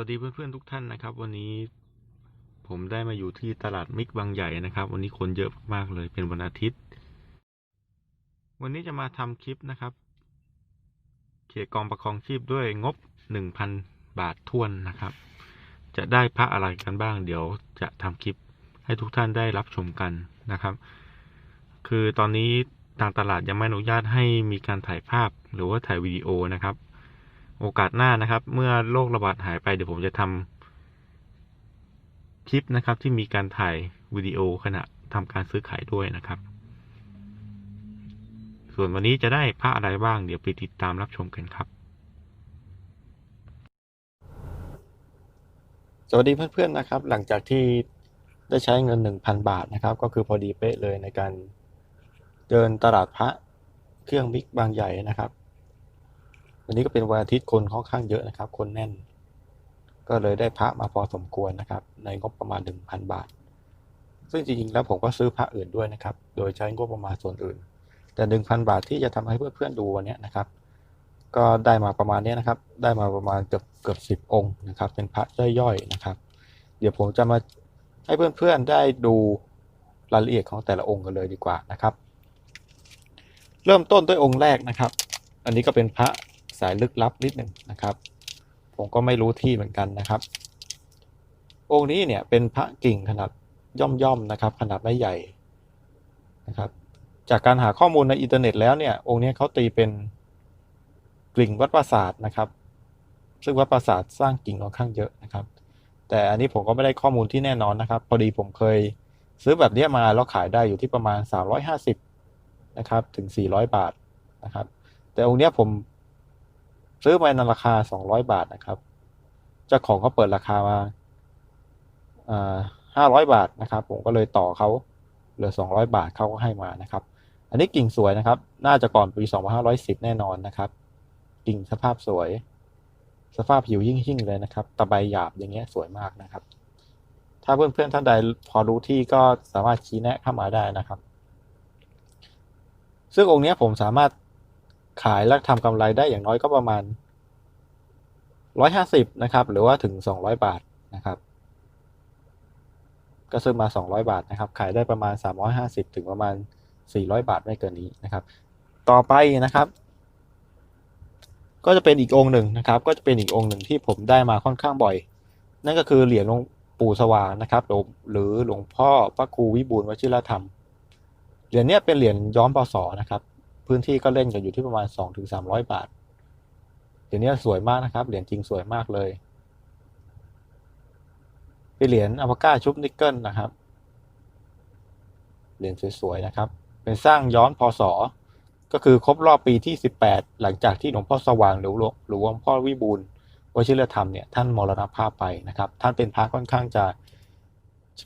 วัสดีเพื่อนๆทุกท่านนะครับ วันนี้ผมได้มาอยู่ที่ตลาดมิกบางใหญ่นะครับ วันนี้คนเยอะมากๆเลยเป็นวันอาทิตย์ วันนี้จะมาทำคลิปนะครับ เขี่ยกองประคองชีพด้วยงบหนึ่งพันบาททวนนะครับ จะได้พระอะไรกันบ้าง เดี๋ยวจะทำคลิปให้ทุกท่านได้รับชมกันนะครับ คือตอนนี้ทางตลาดยังไม่อนุญาตให้มีการถ่ายภาพหรือว่าถ่ายวิดีโอนะครับ โอกาสหน้านะครับ เมื่อโรคระบาดหายไปเดี๋ยวผมจะทำคลิปนะครับ ที่มีการถ่ายวิดีโอขณะทำการซื้อขายด้วยนะครับ ส่วนวันนี้จะได้พระอะไรบ้าง เดี๋ยวไปติดตามรับชมกันครับ สวัสดีเพื่อนๆนะครับ หลังจากที่ได้ใช้เงิน 1,000 บาทนะครับ ก็คือพอดีเป๊ะเลยในการเดินตลาดพระเครื่องมิกบางใหญ่นะครับ วันนี้ก็เป็นวันอาทิตย์คนค่อนข้างเยอะนะครับ คนแน่น ก็เลยได้พระมาพอสมควรนะครับ ในงบประมาณ 1,000 บาท ซึ่งจริงๆแล้วผมก็ซื้อพระอื่นด้วยนะครับ โดยใช้งบประมาณส่วนอื่น แต่ 1,000 บาทที่จะทำให้เพื่อนๆดูวันนี้นะครับ ก็ได้มาประมาณนี้นะครับ ได้มาประมาณเกือบเกือบสิบองค์นะครับ เป็นพระย่อยๆนะครับ เดี๋ยวผมจะมาให้เพื่อนๆได้ดูรายละเอียดของแต่ละองค์กันเลยดีกว่านะครับ เริ่มต้นด้วยองค์แรกนะครับ อันนี้ก็เป็นพระ สายลึกลับนิดหนึ่งนะครับ ผมก็ไม่รู้ที่เหมือนกันนะครับ องค์นี้เนี่ยเป็นพระกิ่งขนาดย่อมๆนะครับ ขนาดไม่ใหญ่นะครับ จากการหาข้อมูลในอินเทอร์เน็ตแล้วเนี่ยองค์นี้เขาตีเป็นกิ่งวัดปราสาทนะครับ ซึ่งวัดปราสาทสร้างกิ่งค่อนข้างเยอะนะครับ แต่อันนี้ผมก็ไม่ได้ข้อมูลที่แน่นอนนะครับ พอดีผมเคยซื้อแบบนี้มาแล้วขายได้อยู่ที่ประมาณ 350นะครับถึง 400 บาทนะครับ แต่องค์เนี้ยผม ซื้อมาในราคา 200 บาทนะครับ เจ้าของเขาเปิดราคามาอ่า500บาทนะครับ ผมก็เลยต่อเขาเหลือ 200 บาทเขาก็ให้มานะครับ อันนี้กิ่งสวยนะครับ น่าจะก่อนปี 2510 แน่นอนนะครับ กิ่งสภาพสวย สภาพผิวยิ่งหิ่งเลยนะครับ ตะไบหยาบอย่างเงี้ยสวยมากนะครับ ถ้าเพื่อนๆท่านใดพอรู้ที่ก็สามารถชี้แนะเข้ามาได้นะครับ ซึ่งองค์นี้ผมสามารถขายและทำกำไรได้อย่างน้อยก็ประมาณ 150นะครับหรือว่าถึง 200 บาทนะครับก็ซื้อมา 200 บาทนะครับขายได้ประมาณ 350 ถึงประมาณ 400 บาทไม่เกินนี้นะครับ ต่อไปนะครับ ก็จะเป็นอีกองค์หนึ่งนะครับ ก็จะเป็นอีกองค์หนึ่งที่ผมได้มาค่อนข้างบ่อย นั่นก็คือเหรียญหลวงปู่สว่างนะครับหรือหรือหลวงพ่อพระครูวิบูลวชิรธรรมเหรียญเนี้ยเป็นเหรียญย้อมปศนะครับ พื้นที่ก็เล่นกันอยู่ที่ประมาณ 2-300ถึงบาท เหรียญเนี้สวยมากนะครับ เหรียญจริงสวยมากเลยเป็นเหรียญอัลปาก้าชุบนิกเกิลนะครับ เหรียญสวยๆนะครับ เป็นสร้างย้อนพศก็คือครบรอบปีที่ 18 หลังจากที่หลวงพ่อสว่างหรือหลวงหลวงพ่อวิบูลวชิรธรรมเนี่ยท่านมรณภาพไปนะครับ ท่านเป็นพระค่อนข้างจะ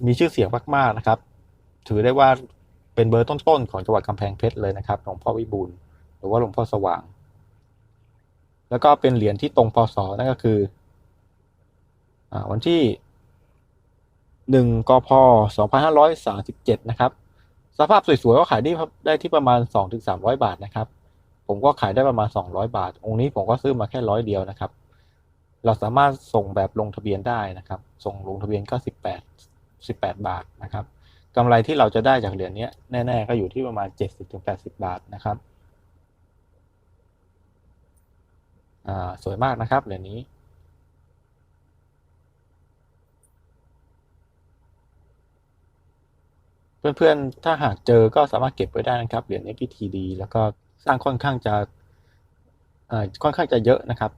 มีชื่อเสียงมากๆนะครับ ถือได้ว่าเป็นเบอร์ต้นๆของจังหวัดกำแพงเพชรเลยนะครับหลวงพ่อวิบูลหรือว่าหลวงพ่อสว่าง แล้วก็เป็นเหรียญที่ตรงพศนั่นก็คืออวันที่หนึ่งกพสองพันห้าร้อยสาสิบเจ็ดนะครับ สภาพสวยๆก็ขายได้ได้ที่ประมาณสองถึงสามร้อยบาทนะครับ ผมก็ขายได้ประมาณสองร้อยบาท องค์นี้ผมก็ซื้อมาแค่ร้อยเดียวนะครับ เราสามารถส่งแบบลงทะเบียนได้นะครับ ส่งลงทะเบียนก็สิบแปดสิบแปดบาทนะครับกำไรที่เราจะได้จากเหรียญนี้แน่ ๆ ก็อยู่ที่ประมาณเจ็ดสิบถึงแปดสิบาทนะครับอ่า สวยมากนะครับเหรียญนี้เพื่อนๆ ถ้าหากเจอก็สามารถเก็บไว้ได้นะครับ เหรียญ XPTD แล้วก็สร้างค่อนข้างจะค่อนข้างจะเยอะนะครับ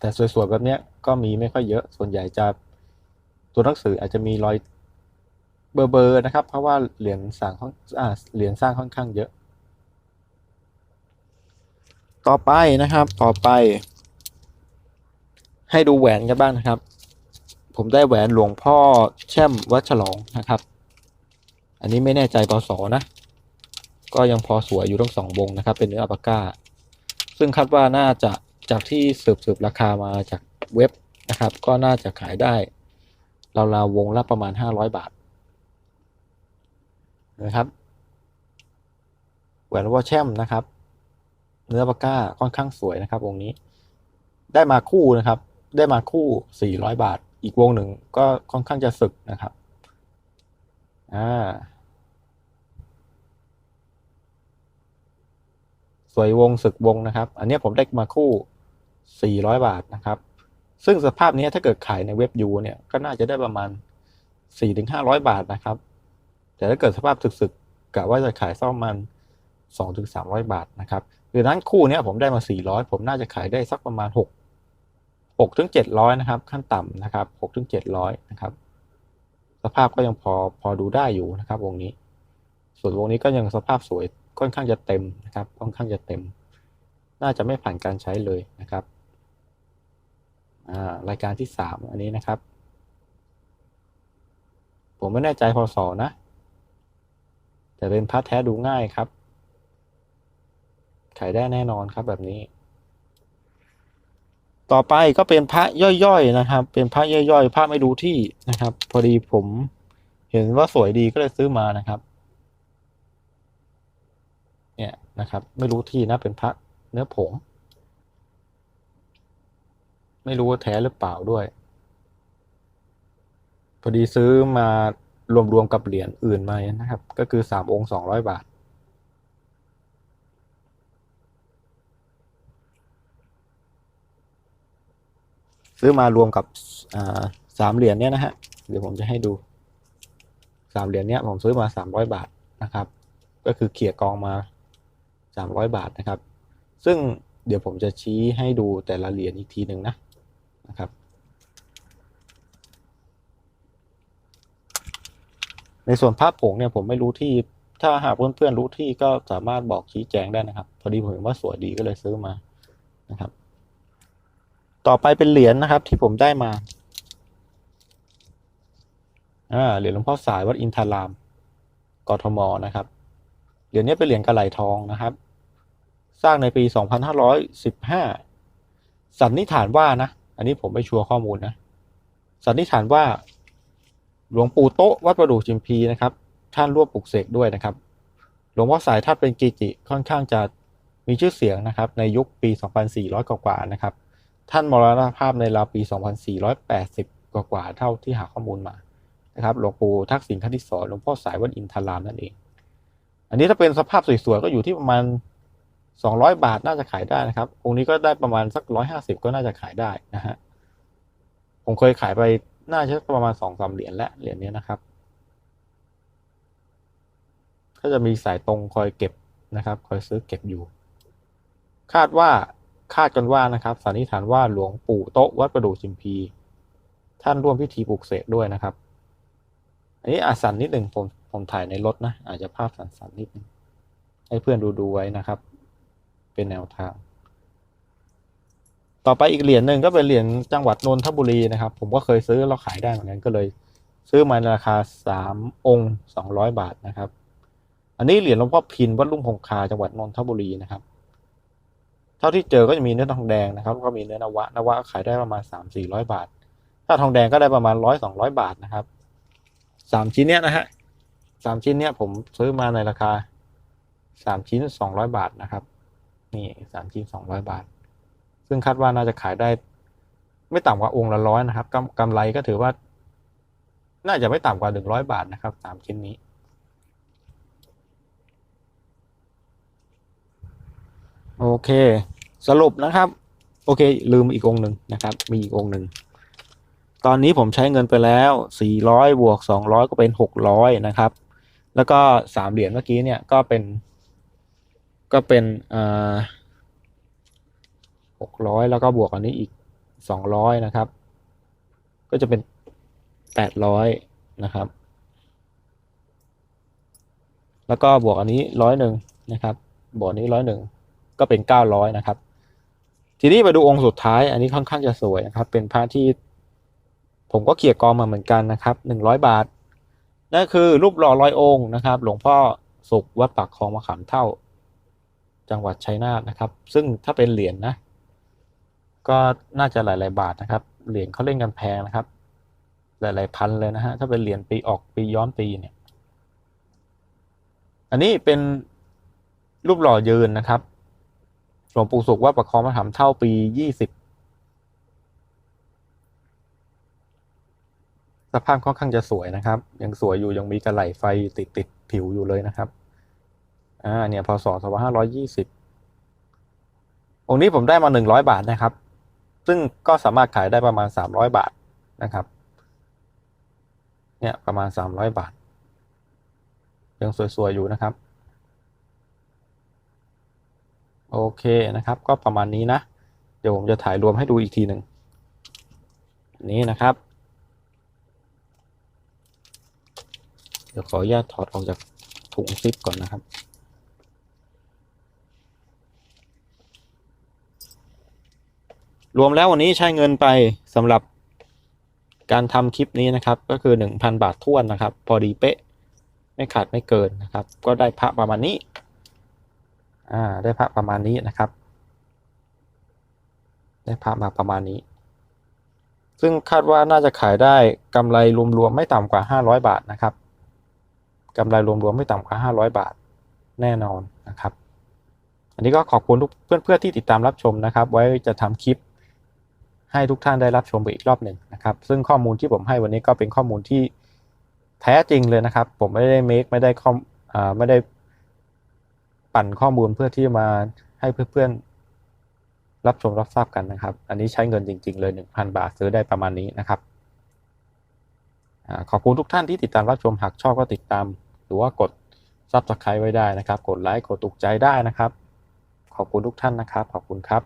แต่สวยๆ แบบนี้ก็มีไม่ค่อยเยอะ ส่วนใหญ่จะตัวหนังสืออาจจะมีรอยเบอร์ๆนะครับ เพราะว่าเหรียญสร้างค่อนอ่าเหรียญสร้างค่อนข้างเยอะ ต่อไปนะครับ ต่อไป ให้ดูแหวนกันบ้างนะครับ ผมได้แหวนหลวงพ่อแช่มวัดฉลองนะครับ อันนี้ไม่แน่ใจปศนะ ก็ยังพอสวยอยู่ทั้งสองวงนะครับ เป็นเนื้ออัปก้า ซึ่งคาดว่าน่าจะจากที่สืบสืบราคามาจากเว็บนะครับ ก็น่าจะขายได้ราวๆวงละประมาณห้าร้อยบาทนะครับแหวนวอแชมนะครับ เนื้อปาก้าค่อนข้างสวยนะครับ วงนี้ ได้มาคู่นะครับ ได้มาคู่ 400 บาท อีกวงหนึ่งก็ค่อนข้างจะสึกนะครับอ่าสวยวงศึกวงนะครับ อันนี้ผมได้มาคู่ 400 บาทนะครับ ซึ่งสภาพนี้ถ้าเกิดขายในเว็บยูเนี่ยก็น่าจะได้ประมาณ 4-500 บาทนะครับ แต่ถ้าเกิดสภาพสึกๆกะว่าจะขายซ่อมมัน 2-300 บาทนะครับ ดังนั้นคู่เนี้ยผมได้มา 400 ผมน่าจะขายได้สักประมาณ 6 6ถึง700 นะครับ ขั้นต่ำนะครับ6ถึง700 นะครับ สภาพก็ยังพอพอดูได้อยู่นะครับ วงนี้ ส่วนวงนี้ก็ยังสภาพสวยค่อนข้างจะเต็มนะครับ ค่อนข้างจะเต็ม น่าจะไม่ผ่านการใช้เลยนะครับรายการที่สามอันนี้นะครับ ผมไม่แน่ใจพศนะ แต่เป็นพระแท้ดูง่ายครับ ขายได้แน่นอนครับแบบนี้ ต่อไปก็เป็นพระย่อยๆนะครับ เป็นพระย่อยๆพระไม่รู้ที่นะครับ พอดีผมเห็นว่าสวยดีก็เลยซื้อมานะครับ เนี่ยนะครับ ไม่รู้ที่นะเป็นพระเนื้อผง ไม่รู้ว่าแท้หรือเปล่าด้วย พอดีซื้อมารวมๆกับเหรียญอื่นมานะครับ ก็คือสามองค์สองร้อยบาท ซื้อมารวมกับสามเหรียญเนี้ยนะฮะเดี๋ยวผมจะให้ดูสามเหรียญเนี้ยผมซื้อมาสามร้อยบาทนะครับ ก็คือเขี่ยกองมาสามร้อยบาทนะครับ ซึ่งเดี๋ยวผมจะชี้ให้ดูแต่ละเหรียญอีกทีหนึ่งนะนะครับ ในส่วนภาพผงเนี่ยผมไม่รู้ที่ถ้าหากเพื่อนๆรู้ที่ก็สามารถบอกชี้แจงได้นะครับ พอดีผมเห็นว่าสวยดีก็เลยซื้อมานะครับ ต่อไปเป็นเหรียญนะครับที่ผมได้มาอ่าเหรียญหลวงพ่อสายวัดอินทารามกทมนะครับ เหรียญนี้เป็นเหรียญกระไหลทองนะครับ สร้างในปี 2515 สันนิษฐานว่านะ อันนี้ผมไม่ชัวร์ข้อมูลนะ สันนิษฐานว่าหลวงปู่โต๊ะวัดประดู่จิมพีนะครับ ท่านร่วมปลุกเสกด้วยนะครับ หลวงพ่อสายท่านเป็นกีจิค่อนข้างจะมีชื่อเสียงนะครับ ในยุคปี 2400 กว่าๆนะครับ ท่านมรณภาพในราวปี 2480 กว่าๆเท่าที่หาข้อมูลมานะครับหลวงปู่ทักษิณคติสอนหลวงพ่อสายวัดอินทรามนั่นเอง อันนี้ถ้าเป็นสภาพสวยๆก็อยู่ที่ประมาณ 200 บาทน่าจะขายได้นะครับองค์นี้ก็ได้ประมาณสัก 150 ก็น่าจะขายได้นะฮะผมเคยขายไปน่าจะประมาณสองสาเหรียญและเหรียญนี้นะครับ ก็จะมีสายตรงคอยเก็บนะครับ คอยซื้อเก็บอยู่ คาดว่า คาดกันว่านะครับสันนิษฐานว่าหลวงปู่โต๊ะวัดประดู่จิมพี ท่านร่วมพิธีปลุกเสกด้วยนะครับ อันนี้อาสันนิดหนึ่งผมผมถ่ายในรถนะ อาจจะภาพสั่นๆนิดนึงให้เพื่อนดูดูไว้นะครับ เป็นแนวทาง ต่อไปอีกเหรียญหนึ่งก็เป็นเหรียญจังหวัดนนทบุรีนะครับ ผมก็เคยซื้อแล้วขายได้เหมือนกันก็เลย ซื้อมาในราคาสามองค์สองร้อยบาทนะครับ อันนี้เหรียญหลวงพ่อพินวัดลุ่มคงคาจังหวัดนนทบุรีนะครับ เท่าที่เจอก็จะมีเนื้อทองแดงนะครับก็มีเนื้อนวะนวะขายได้ประมาณสามสี่ร้อยบาท ถ้าทองแดงก็ได้ประมาณร้อยสองร้อยบาทนะครับสามชิ้นเนี้ยนะฮะสามชิ้นเนี้ยผมซื้อมาในราคาสามชิ้นสองร้อยบาทนะครับนี่สามชิ้นสองร้อยบาท ซึ่งคาดว่าน่าจะขายได้ ไม่ต่ำกว่าองค์ละร้อยนะครับกำกำไรก็ถือว่า น่าจะไม่ต่ำกว่าหนึ่งร้อยบาทนะครับสามชิ้นนี้ โอเค สรุปนะครับ โอเค ลืมอีกองหนึ่งนะครับ มีอีกองหนึ่ง ตอนนี้ผมใช้เงินไปแล้ว 400 บวก 200 ก็เป็น 600 นะครับ แล้วก็สามเหรียญเมื่อกี้เนี่ยก็เป็น ก็เป็นอ่า600 แล้วก็บวกอันนี้อีก 200 นะครับ ก็จะเป็น 800 นะครับ แล้วก็บวกอันนี้ร้อยหนึ่งนะครับ บวกนี้ร้อยหนึ่ง ก็เป็นเก้าร้อยนะครับ ทีนี้มาดูองค์สุดท้าย อันนี้ค่อนข้างจะสวยนะครับ เป็นพระที่ ผมก็เขี่ยกองมาเหมือนกันนะครับหนึ่งร้อยบาทนั่นคือรูปหล่อร้อยองค์นะครับ หลวงพ่อสุขวัดปากคลองมะขามเท่า จังหวัดชัยนาทนะครับ ซึ่งถ้าเป็นเหรียญนะก็น่าจะหลาย ๆ บาทนะครับ เหรียญเขาเล่นกันแพงนะครับ หลาย ๆ พันเลยนะฮะถ้าเป็นเหรียญปีออกปีย้อนปีเนี่ย อันนี้เป็นรูปหล่อยืนนะครับ หลวงปู่สุขว่าประคองมาถามเท่าปียี่สิบสภาพค่อนข้างจะสวยนะครับ ยังสวยอยู่ยังมีกระไหลไฟติดติดผิวอยู่เลยนะครับ อ่าเนี่ยพศสองพันห้าร้อยยี่สิบองค์นี้ผมได้มาหนึ่งร้อยบาทนะครับ ซึ่งก็สามารถขายได้ประมาณสามร้อยบาทนะครับ เนี่ยประมาณสามร้อยบาท ยังสวยๆอยู่นะครับ โอเคนะครับ ก็ประมาณนี้นะ เดี๋ยวผมจะถ่ายรวมให้ดูอีกทีหนึ่งนนี้นะครับ เดี๋ยวขออนุญาตถอดออกจากถุงซิปก่อนนะครับ รวมแล้ววันนี้ใช้เงินไปสำหรับการทำคลิปนี้นะครับ ก็คือ 1,000 บาทท้วนนะครับ พอดีเป๊ะ ไม่ขาดไม่เกินนะครับ ก็ได้พระประมาณนี้ อ่าได้พระประมาณนี้นะครับ ได้พระมาประมาณนี้ ซึ่งคาดว่าน่าจะขายได้กำไรรวมๆไม่ต่ำกว่า 500 บาทนะครับกำไรรวมๆไม่ต่ำกว่า 500 บาทแน่นอนนะครับ อันนี้ก็ขอบคุณทุกเพื่อนๆที่ติดตามรับชมนะครับ ไว้จะทำคลิปให้ทุกท่านได้รับชมไปอีกรอบหนึ่งนะครับ ซึ่งข้อมูลที่ผมให้วันนี้ก็เป็นข้อมูลที่แท้จริงเลยนะครับ ผมไม่ได้เมคไม่ได้ข้อมไม่ได้ ปั่นข้อมูลเพื่อที่มาให้เพื่อนๆรับชมรับทราบกันนะครับ อันนี้ใช้เงินจริง ๆ เลย 1,000 บาทซื้อได้ประมาณนี้นะครับขอบคุณทุกท่านที่ติดตามรับชมหากชอบก็ติดตาม หรือว่ากด Subscribe ไว้ได้นะครับ กดไลค์กดถูกใจได้นะครับ ขอบคุณทุกท่านนะครับ ขอบคุณครับ